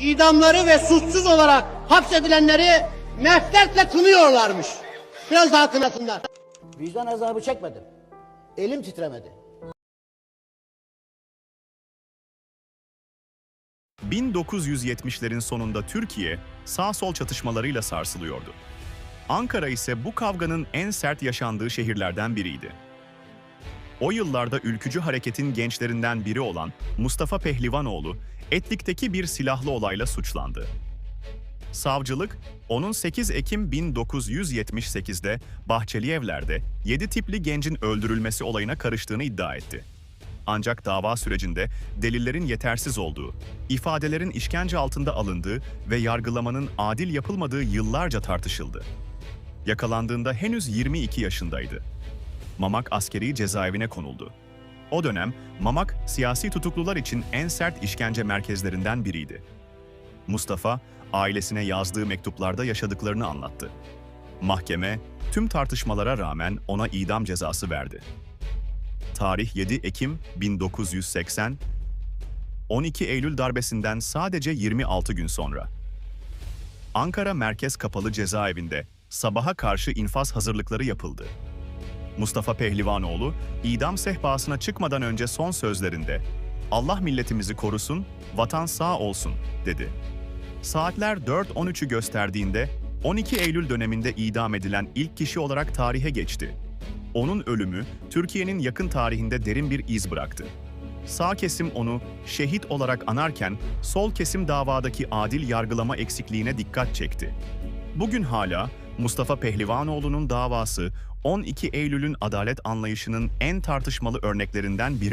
idamları ve suçsuz olarak hapsedilenleri meftertle tınıyorlarmış. Biraz daha kınasınlar. Vicdan azabı çekmedim. Elim titremedi. 1970'lerin sonunda Türkiye sağ-sol çatışmalarıyla sarsılıyordu. Ankara ise bu kavganın en sert yaşandığı şehirlerden biriydi. O yıllarda ülkücü hareketin gençlerinden biri olan Mustafa Pehlivanoğlu, Etlik'teki bir silahlı olayla suçlandı. Savcılık, onun 8 Ekim 1978'de Bahçeli Evler'de 7 tipli gencin öldürülmesi olayına karıştığını iddia etti. Ancak dava sürecinde delillerin yetersiz olduğu, ifadelerin işkence altında alındığı ve yargılamanın adil yapılmadığı yıllarca tartışıldı. Yakalandığında henüz 22 yaşındaydı. Mamak askeri cezaevine konuldu. O dönem Mamak siyasi tutuklular için en sert işkence merkezlerinden biriydi. Mustafa, ailesine yazdığı mektuplarda yaşadıklarını anlattı. Mahkeme, tüm tartışmalara rağmen ona idam cezası verdi. Tarih 7 Ekim 1980, 12 Eylül darbesinden sadece 26 gün sonra. Ankara Merkez Kapalı Cezaevinde sabaha karşı infaz hazırlıkları yapıldı. Mustafa Pehlivanoğlu, idam sehpasına çıkmadan önce son sözlerinde "Allah milletimizi korusun, vatan sağ olsun." dedi. Saatler 4.13'ü gösterdiğinde 12 Eylül döneminde idam edilen ilk kişi olarak tarihe geçti. Onun ölümü Türkiye'nin yakın tarihinde derin bir iz bıraktı. Sağ kesim onu şehit olarak anarken sol kesim davadaki adil yargılama eksikliğine dikkat çekti. Bugün hala Mustafa Pehlivanoğlu'nun davası 12 Eylül'ün adalet anlayışının en tartışmalı örneklerinden biri